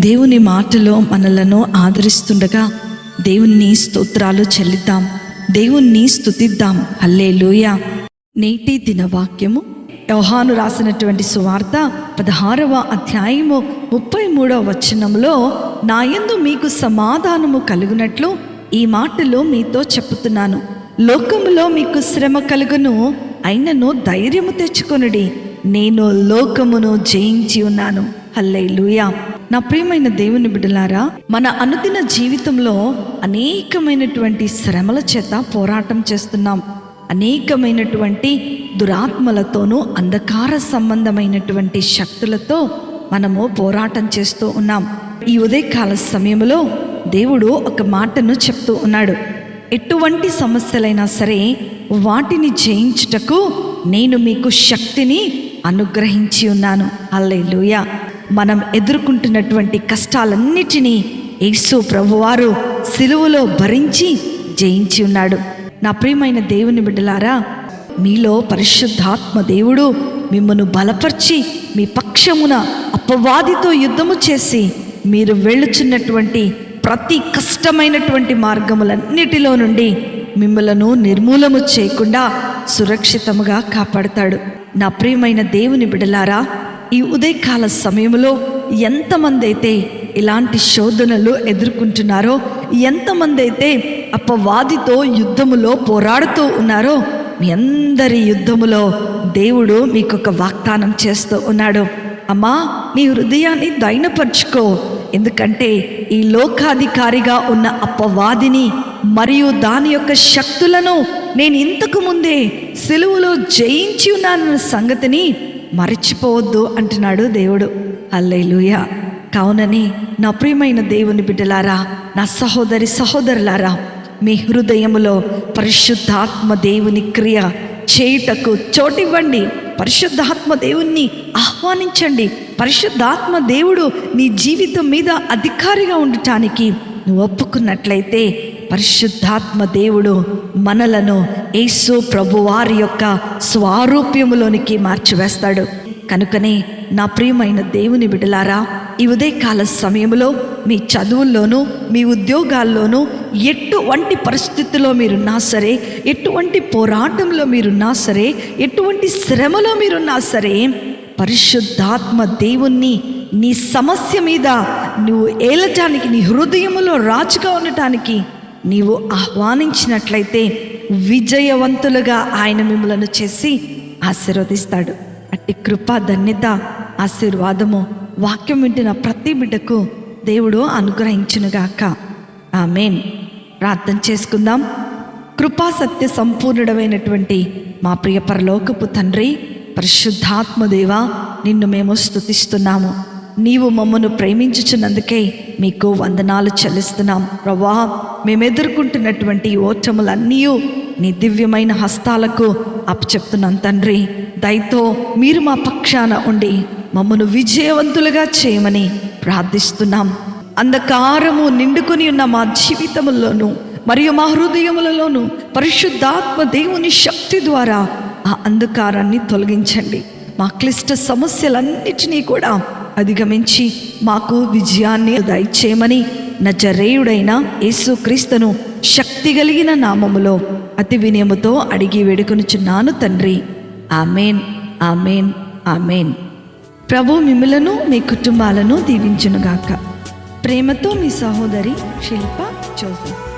దేవుని మాటలో మనలను ఆదరిస్తుండగా దేవుణ్ణి స్తోత్రాలు చెల్లిద్దాం. దేవుణ్ణి స్తుతిద్దాం. లూయ నేటి దిన వాక్యము యోహాను రాసినటువంటి సువార్త పదహారవ అధ్యాయము ముప్పై మూడవ వచనంలో నాయందు మీకు సమాధానము కలుగునట్లు ఈ మాటలు మీతో చెప్పుతున్నాను. లోకములో మీకు శ్రమ కలుగును అయినను ధైర్యము తెచ్చుకొనుడి. నేను లోకమును జయించి ఉన్నాను. హల్లెలూయా. నా ప్రియమైన దేవుని బిడ్డలారా మన అనుదిన జీవితంలో అనేకమైనటువంటి శ్రమల చేత పోరాటం చేస్తున్నాం. అనేకమైనటువంటి దురాత్మలతోనూ అంధకార సంబంధమైనటువంటి శక్తులతో మనము పోరాటం చేస్తూ ఉన్నాం. ఈ ఉదయకాల సమయంలో దేవుడు ఒక మాటను చెప్తూ ఉన్నాడు. ఎటువంటి సమస్యలైనా సరే వాటిని జయించుటకు నేను మీకు శక్తిని అనుగ్రహించి ఉన్నాను. అల్లెలుయా మనం ఎదుర్కొంటున్నటువంటి కష్టాలన్నిటినీ యేసు ప్రభువారు సిలువలో భరించి జయించి ఉన్నాడు. నా ప్రియమైన దేవుని బిడ్డలారా మీలో పరిశుద్ధాత్మ దేవుడు మిమ్మను బలపరిచి మీ పక్షమున అపవాదితో యుద్ధము చేసి మీరు వెళ్ళుచున్నటువంటి ప్రతి కష్టమైనటువంటి మార్గములన్నిటిలో నుండి మిమ్మలను నిర్మూలము చేయకుండా సురక్షితముగా కాపాడతాడు. నా ప్రియమైన దేవుని బిడలారా ఈ ఉదయకాల సమయంలో ఎంతమంది అయితే ఇలాంటి శోధనలు ఎదుర్కొంటున్నారో ఎంతమంది అయితే అపవాదితో యుద్ధములో పోరాడుతూ ఉన్నారో మీ అందరి యుద్ధములో దేవుడు మీకు ఒక వాగ్దానం చేస్తూ ఉన్నాడు. అమ్మా నీ హృదయాన్ని దైనపరుచుకో ఎందుకంటే ఈ లోకాధికారిగా ఉన్న అపవాదిని మరియు దాని యొక్క శక్తులను నేను ఇంతకు ముందే సెలువులో జయించి ఉన్నానన్న సంగతిని మరచిపోవద్దు అంటున్నాడు దేవుడు. అల్లెలుయా కావునని నా ప్రియమైన దేవుని బిడ్డలారా నా సహోదరి సహోదరులారా మీ హృదయములో పరిశుద్ధాత్మ దేవుని క్రియ చేయుటకు చోటివ్వండి. పరిశుద్ధాత్మ దేవుణ్ణి ఆహ్వానించండి. పరిశుద్ధాత్మ దేవుడు నీ జీవితం మీద అధికారిగా ఉండటానికి నువ్వు ఒప్పుకున్నట్లయితే పరిశుద్ధాత్మ దేవుడు మనలను యేసు ప్రభువారి యొక్క స్వారూప్యములోనికి మార్చివేస్తాడు. కనుకనే నా ప్రియమైన దేవుని బిడలారా ఈ ఉదయకాల సమయంలో మీ చదువుల్లోనూ మీ ఉద్యోగాల్లోనూ ఎటువంటి పరిస్థితిలో మీరున్నా సరే ఎటువంటి పోరాటంలో మీరున్నా సరే ఎటువంటి శ్రమలో మీరున్నా సరే పరిశుద్ధాత్మ దేవుణ్ణి నీ సమస్య మీద నువ్వు ఏలటానికి నీ హృదయములో రాజుగా ఉండటానికి నీవు ఆహ్వానించినట్లయితే విజయవంతులుగా ఆయన మిమ్మలను చేసి ఆశీర్వదిస్తాడు. అట్టి కృప ధన్యత ఆశీర్వాదము వాక్యం వింటున్న ప్రతి బిడ్డకు దేవుడు అనుగ్రహించునుగాక. ఆమెన్. ప్రార్థన చేసుకుందాం. కృపా సత్య సంపూర్ణుడమైనటువంటి మా ప్రియ పరలోకపు తండ్రి పరిశుద్ధాత్మదేవ నిన్ను మేము స్తుతిస్తున్నాము. నీవు మమ్మను ప్రేమించుచున్నందుకే మీకు వందనాలు చెల్లిస్తున్నాం. ప్రభా మేము ఎదుర్కొంటున్నటువంటి ఈ ఓటములన్నీ నీ దివ్యమైన హస్తాలకు అప్పచెప్తున్నాం తండ్రి. దయతో మీరు మా పక్షాన ఉండి మమ్మను విజయవంతులుగా చేయమని ప్రార్థిస్తున్నాం. అంధకారము నిండుకొని ఉన్న మా జీవితముల్లోనూ మరియు మా హృదయములలోనూ పరిశుద్ధాత్మ దేవుని శక్తి ద్వారా ఆ అంధకారాన్ని తొలగించండి. మా క్లిష్ట సమస్యలన్నిటినీ కూడా అధిగమించి మాకు విజయాన్ని దయచేయమని నజరేయుడైన యేసుక్రీస్తును శక్తి కలిగిన నామములో అతి వినయముతో అడిగి వేడుకొనుచున్నాను తండ్రి. Amen amen amen. ప్రభు మిమ్మలను మీ కుటుంబాలను దీవించునుగాక. ప్రేమతో మీ సహోదరి శిల్ప జోసెఫ్.